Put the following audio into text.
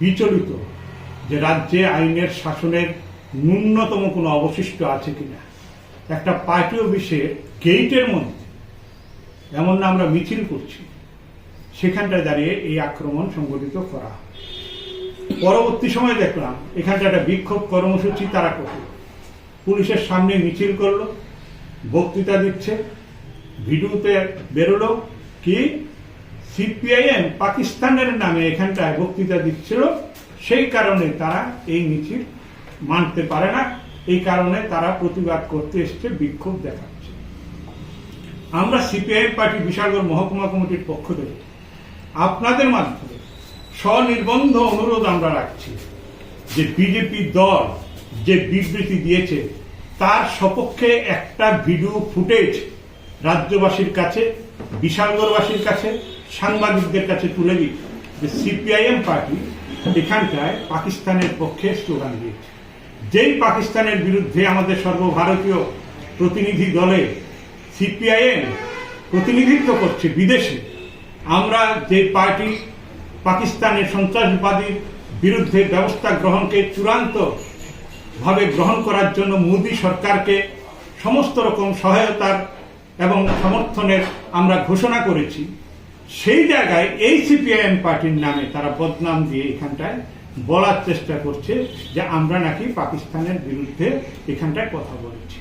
বিচলিত যে রাজ্যে আইনের শাসনের ন্যূনতম কোনো অবশিষ্ট আছে কিনা একটা পার্টি অফিসের গেইটের মধ্যে, এমন না আমরা মিছিল করছি, সেখানটায় দাঁড়িয়ে এই আক্রমণ সংগঠিত করা। পরবর্তী সময় দেখলাম, এখানটা একটা বিক্ষোভ কর্মসূচি তারা করল পুলিশের সামনে মিছিল করল, বক্তৃতা দিচ্ছে ভিডিওতে বেরোলো কি সিপিআইএম পাকিস্তানের নামে এখানটায় বক্তৃতা দিচ্ছিল, সেই কারণে তারা এই মিছিল মানতে পারে না। এই কারণে তারা প্রতিবাদ করতে এসছে, বিক্ষোভ দেখাচ্ছে। আমরা সিপিআইএম পার্টি বিশালগড় মহকুমা কমিটির পক্ষ থেকে আপনাদের মাধ্যমে স্বনির্বন্ধ অনুরোধ আমরা রাখছি যে বিজেপি দল যে বিবৃতি দিয়েছে, তার সপক্ষে একটা ভিডিও ফুটেজ রাজ্যবাসীর কাছে, বিশালগড়বাসীর কাছে, সাংবাদিকদের কাছে তুলে দিই যে সিপিআইএম পার্টি এখানটায় পাকিস্তানের পক্ষে স্লোগান দিয়েছে। যেই পাকিস্তানের বিরুদ্ধে আমাদের সর্বভারতীয় প্রতিনিধি দলে সিপিআইএম প্রতিনিধিত্ব করছে বিদেশে, আমরা যে পার্টি পাকিস্তানের সন্ত্রাসবাদীর বিরুদ্ধে ব্যবস্থা গ্রহণকে চূড়ান্ত ভাবে গ্রহণ করার জন্য মোদী সরকারকে সমস্ত রকম সহায়তার এবং সমর্থনের আমরা ঘোষণা করেছি, সেই জায়গায় এই সিপিআইএম পার্টির নামে তারা বদনাম দিয়ে এখানটায় বলার চেষ্টা করছে যে আমরা নাকি পাকিস্তানের বিরুদ্ধে এখানটায় কথা বলেছি।